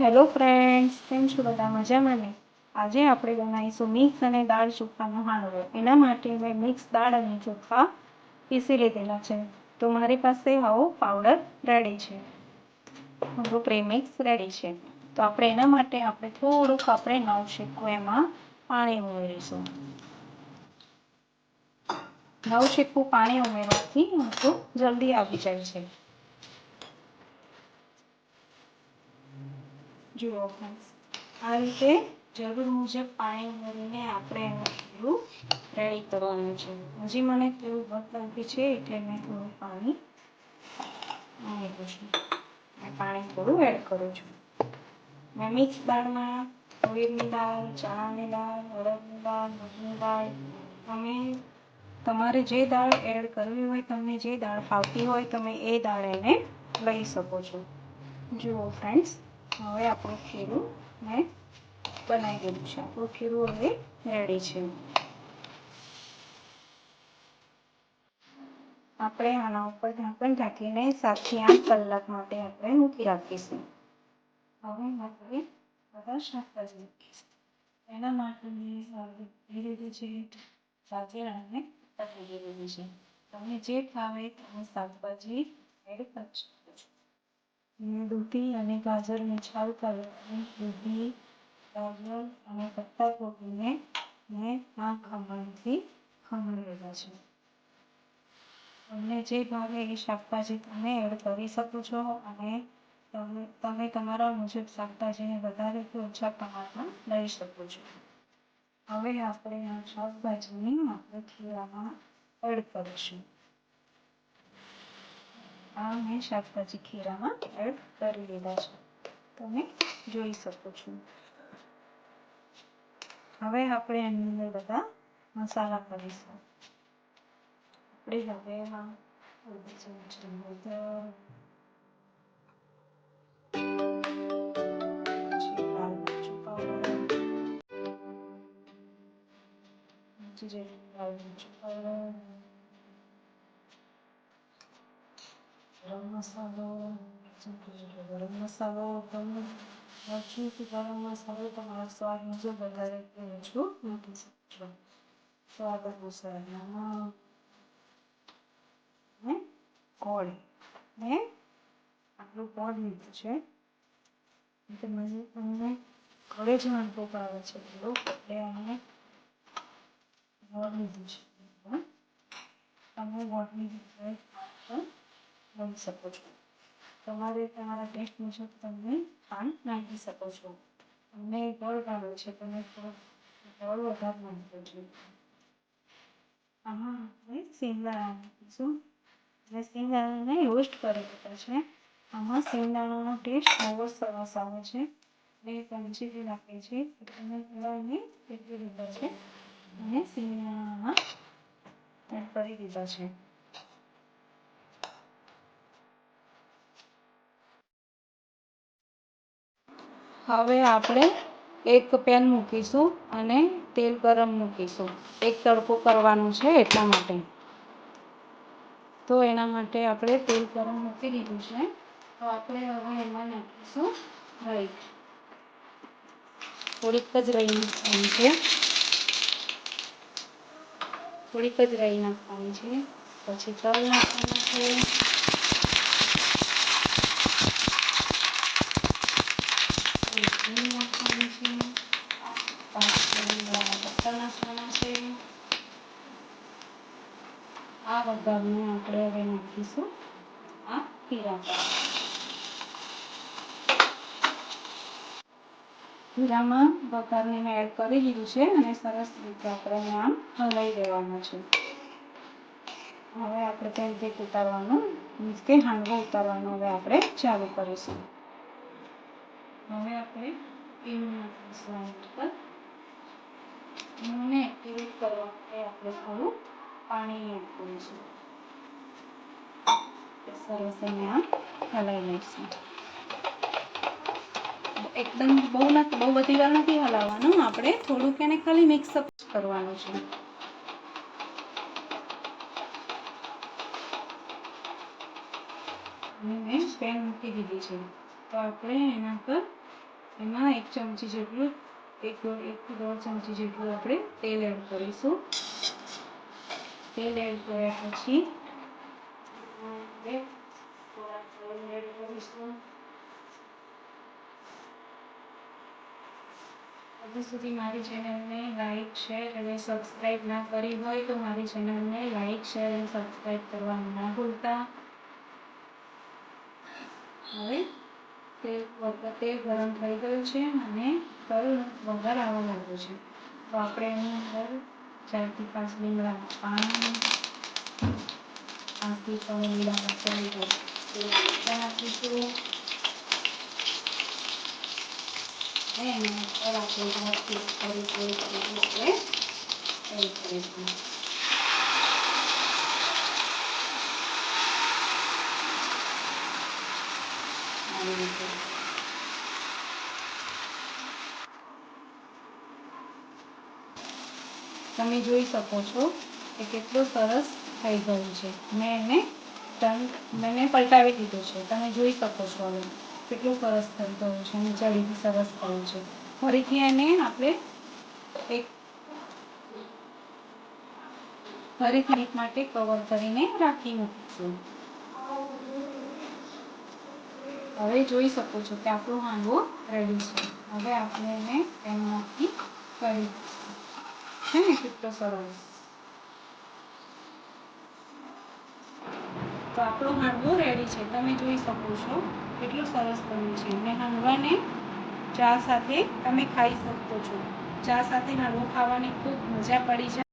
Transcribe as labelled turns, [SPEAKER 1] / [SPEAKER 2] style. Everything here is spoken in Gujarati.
[SPEAKER 1] હેલો ફ્રેન્ડ્સ કેમ છો બધા? મજામાં ને? આજે આપણે બનાવીશું મિક્સ અને દાળ ચોખાનો હાંડવો એના માટે મેં મિક્સ દાળ અને ચોખા પીસી લીધેલા છે. તો મારી પાસે આવો પાવડર રેડી છે. મારું પ્રેમિક્સ રેડી છે. તો આપણે એના માટે આપણે થોડુંક આપણે નવ શેકવું એમાં પાણી ઉમેરીશું. નવ શેકવું પાણી ઉમેરવાથી આપણું જલ્દી આવી જાય છે. જુઓ ફ્રેન્ડ્સ આ રીતે જરૂર મુજબ પાણી ભરીને આપણે એનું રેડી કરવાનું છે. હજી મને થોડું લાગી છે એટલે મેં થોડું પાણી ઉમેર્યું છે. મેં પાણી થોડું એડ કરું છું. મેં મિક્સ દાળમાં તુવેરની દાળ, ચણાની દાળ, અડદની દાળ, મગની દાળ. તમે તમારે જે દાળ એડ કરવી હોય, તમને જે દાળ ફાવતી હોય, તમે એ દાળ એને લઈ શકો છો. જુઓ ફ્રેન્ડ્સ હવે આપણું ખીરું મેં બનાવી દીધું છે. આપણું ખીરું હવે રેડી છે. આપણે આના ઉપર ઢાંકણ ઢાંકીને સાતથી આઠ કલાક માટે આપણે મૂકી રાખીશું. હવે આપણે બધા શાકભાજી મૂકીશું એના માટે મેં લીધું પતલી છે. તમને જે ખાવે તમે શાકભાજી એડ કરી શકો મેં દૂધી અને ગાજરને છાલ કરવાની દૂધી, ગાજર અને પત્તાકોબીને મેં આ ખમણથી ખમણી લીધા છે. તમને જે ભાવે એ શાકભાજી તમે એડ કરી શકો છો અને તમે તમે તમારા મુજબ શાકભાજીને વધારે કે ઓછા પ્રમાણમાં લઈ શકો છો. હવે આપણે આ શાકભાજીને આપણે ખીરામાં એડ કરીશું. આ મેં શાકભાજી ખીરામાં એડ કરી લીધા છે. તમે જોઈ શકો છો. હવે આપણે એની અંદર બધા મસાલા કરીશું. આપણે હવે એમાં અડધી ચમચી હળદર જીરે લાલ મરચું પાવડર ગરમ મસાલો ગરમ મસાલો ગમે મરચું કે ગરમ મસાલો તમારા સ્વાદ મુજબ વધારે કે ઓછું મૂકી શકો છો સ્વાદ અનુસાર નમક ને ગોળ આટલું ગોળ લીધું છે એટલે મને તમને ઘરે જ વાંધો આવે છે થોડુંક એટલે અમે ગોળ લીધું છે તમે ગોળની લીધું લઈ શકો છો. તમારે તમારા ટેસ્ટ મુજબ તમે પાન નાખી શકો છો. તમને ગોળ ભાવે છે, તમે ગોળ વધારે નાખો છે. આમાં આપણે સિંગદાણા નાખીશું અને સિંગદાણાને રોસ્ટ કરી દીધા છે. આમાં સિંગદાણાનો ટેસ્ટ બહુ જ સરસ આવે છે. બે ચમચી જે તમે થોડા તમે દીધા છે. અને સિંગદાણામાં એડ કરી દીધા છે. હવે આપણે એક પેન મૂકીશું અને તેલ ગરમ મૂકીશું. એક તડકો કરવાનું છે એટલા માટે. તો એના માટે આપણે તેલ ગરમ મૂકી દીધું છે. તો આપણે હવે એમાં નાખીશું રાઈ થોડીક જ રાઈ નાખવાની છે. થોડીક જ રાઈ નાખવાની છે. પછી તલ નાખવાના છે થોડી નાખવાની છે પાંચ પત્તા નાખવાના છે આ વઘારને આપણે હવે નાખીશું આ ખીરા ખીરામાં વઘારને મેં એડ કરી દીધું છે અને સરસ રીતે આપણે આમ હલાવી દેવાનું છે હવે આપણે તેલ તેલ ઉતારવાનું મીન્સ કે હાંડવો ઉતારવાનો હવે આપણે ચાલુ કરીશું. હવે આપણે પીળું નાખીશું એન્ડ પર પીણુંને એક્ટિવેટ કરવા માટે આપણે થોડું પાણી એડ કરીશું. સરસ એને આ હલાવી લઈશું એકદમ બહુ ના, બહુ બધી વાર નથી હલાવવાનું. આપણે થોડુંક એને ખાલી મિક્સઅપ કરવાનું છે. મેં પેન મૂકી દીધી છે. તો આપણે એના પર એમાં એક ચમચી જેટલું, એક એક દોઢ ચમચી જેટલું આપણે તેલ એડ કરીશું. તેલ એડ કર્યા પછી એડ હજુ સુધી મારી ચેનલને લાઈક શેર અને સબસ્ક્રાઈબ ના કરી હોય તો મારી ચેનલને લાઈક શેર અને સબસ્ક્રાઈબ કરવાનું ના ભૂલતા. હવે તેલ વખતે ગરમ થઈ ગયું છે અને તલ વઘાર આવવા લાગ્યો છે. તો આપણે એની અંદર ચારથી પાંચ લીમડા પાન પાંચથી છ લીમડાના પાન નાખીશું. અને એની ઉપર આપણે આપણે એડ કરીશું. તમે જોઈ શકો છો કે કેટલું સરસ થઈ ગયું છે. મેં એને ટર્ન મેં પલટાવી દીધું છે. તમે જોઈ શકો છો હવે કેટલું સરસ થઈ ગયું છે અને જલ્દી સરસ થયું છે. ફરીથી એને આપણે એક ફરી મિનિટ માટે કવર કરીને રાખી મૂકીશું. હવે જોઈ શકો છો કે આપણો હાંડવો રેડી છે. હવે આપણે એને પેનમાંથી કાઢી કેટલો સરસ તો આપણો હાંડવો રેડી છે તમે જોઈ શકો છો કેટલું સરસ બન્યું છે અને હાંડવાને ચા સાથે તમે ખાઈ શકો છો ચા સાથે હાંડવો ખાવાની ખૂબ મજા પડી જાય